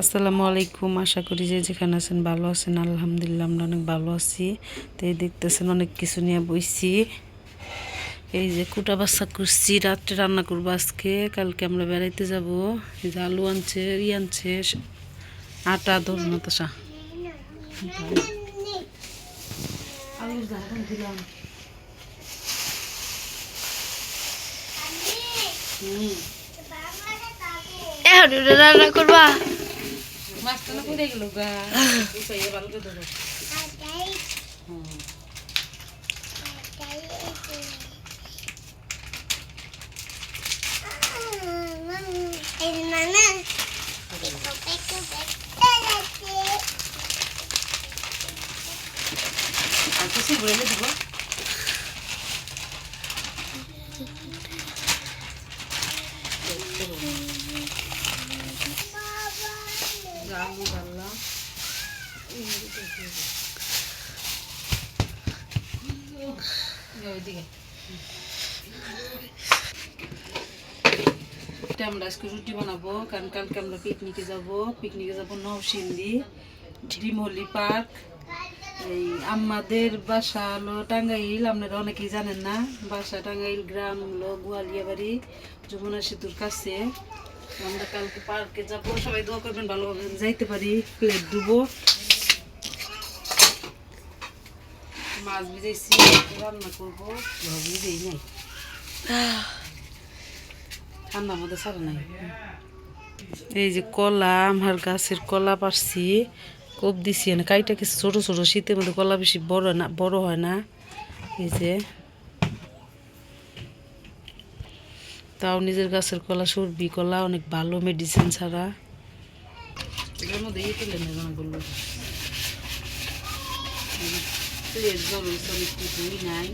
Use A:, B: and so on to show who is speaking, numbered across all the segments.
A: আসসালামু আলাইকুম। আশা করি যে যেখানে আছেন ভালো আছেন। আলহামদুলিল্লাহ আমরা অনেক ভালো আছি। তো এই দেখতেছেন অনেক কিছু নিয়ে বইছি। এই যে কুটা বাচ্চা করছি, রাত্রে রান্না করব আজকে। কালকে আমরা বেড়াইতে যাব। এই যে আলু আনছে, ই আনছে, আটা, ধরুন
B: এটা রান্না করবা?
A: মাছটা পড়ে গেল গা। ভালো করে ধরো। হুম আর কিছু বলে দিব। আলু আমরা আজকে রুটি বানাবো, কারণ কালকে আমরা পিকনিকে যাব। পিকনিকে যাব নৌসিন্দি ডিমলি পার্ক, এই আমাদের বাসা হলো টাঙ্গাইল, আপনারা অনেকেই জানেন না। বাসা টাঙ্গাইল গ্রাম হলো গোয়ালিয়া বাড়ি যমুনা সেতুর কাছে। আমরা কালকে পার্কে যাব। সবাই দোয়া করবেন যেন যাইতে পারি প্লেট ডুবো মাছ ভিজাইছি, রান্না করব। ভিজেই নাই। ঠান্ডার মধ্যে ছাড়া নাই। এই যে কলা, আমার গাছের কলা পারছি, কোপ দিছি না কাইটা কিছু ছোট ছোট, শীতের মধ্যে কলা বেশি বড় না, বড় হয় না। এই যে তাও নিজের গাছের কলা সর্বি কলা অনেক ভালো মেডিসিন ছাড়া। মধ্যে ইয়ে তুলে বলল? অনেক কিছুই নাই।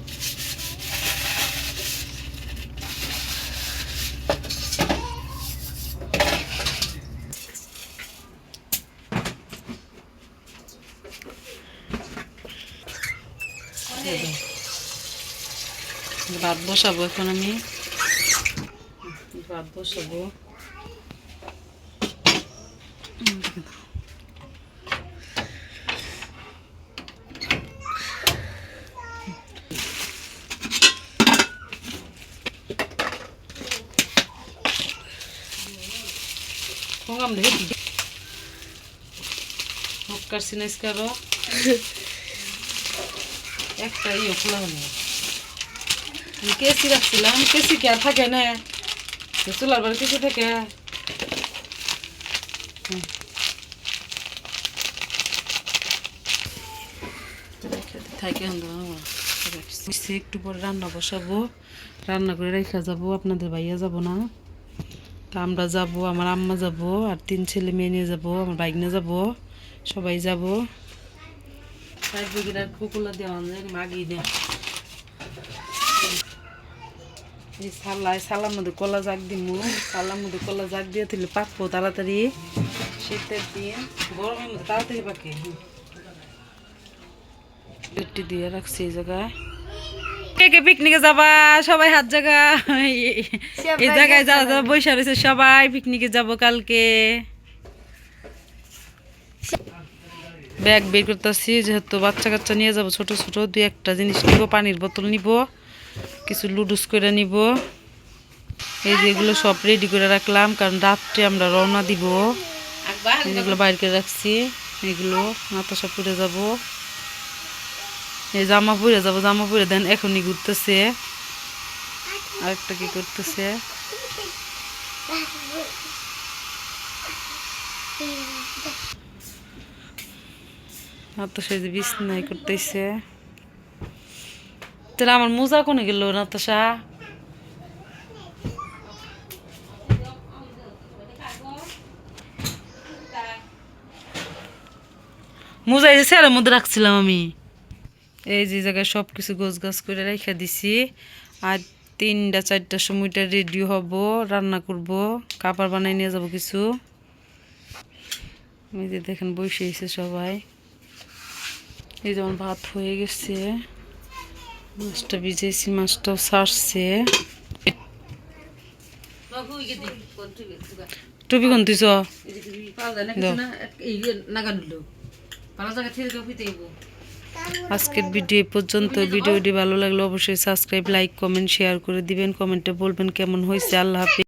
A: ভাত বসাবো এখন আমি। ভাত বসাবো Pongam deh. Hokar sinis karo. একটা ইয়ে খোলা হলো আমি কেসি রাখছিলাম কেসি কি আর থাকে না তো চুলার বাড়ি কেসি থাকে। থাকে একটু পরে রান্না বসাবো রান্না করে রেখা যাব আপনাদের ভাইয়া যাব না। তা আমরা যাব আমার আম্মা যাব আর তিন ছেলে মেয়ে নিয়ে যাব আমার বাইক নিয়ে যাব সবাই যাব। সাইড বিঘিরা কুকুলা দেওয়া যায় মাগি দেয় এই সালাই সালার মধ্যে কলা জাগ দিমু। সালার মধ্যে কলা জাগ দিয়ে পাকবো তাড়াতাড়ি। শীতের দিয়ে গরমের মধ্যে তাড়াতাড়ি পাকে। পেটটি দিয়ে রাখছি এই জায়গায়। কে কে পিকনিকে যাবা? সবাই হাত জায়গা এই জায়গায় যারা যারা বৈশা রয়েছে সবাই পিকনিকে যাব কালকে। ব্যাগ বের করতেছি যেহেতু বাচ্চা কাচ্চা নিয়ে যাব ছোট ছোট দুই একটা জিনিস নিব পানির বোতল নিব। কিছু লুডুস করে নিব। এই যেগুলো সব রেডি করে রাখলাম, কারণ রাত্রে আমরা রওনা দিব। যেগুলো বাইর করে রাখছি, এগুলো সব পুড়ে যাব। এই জামা পরে যাব, জামা পরে দেন এখনই ঘুরতেছে। আরেকটা কি করতেছে? নাতাশা যে বিছনাই করতেছে। তাহলে আমার মোজা কোনে গেল, নাতাশা? মোজা এই যে স্যারের মধ্যে রাখছিলাম আমি। এই যে জায়গায় সব কিছু গোছ গাছ করে রেখে দিছি। আর তিনটা চারটার সময়টা রেডি হব, রান্না করব, কাপড় বানাই নিয়ে যাব কিছু। দেখেন বসে সবাই। এই যেমন ভাত হয়ে গেছে। মাছটা ভিজেছি, মাছটাও সারছে টুপি কোন
C: দেবো
A: আজকের ভিডিও পর্যন্ত। ভিডিওটি ভালো লাগলে অবশ্যই সাবস্ক্রাইব, লাইক, কমেন্ট, শেয়ার করে দিবেন। কমেন্টে বলবেন কেমন হয়েছে। আল্লাহ হাফিজ।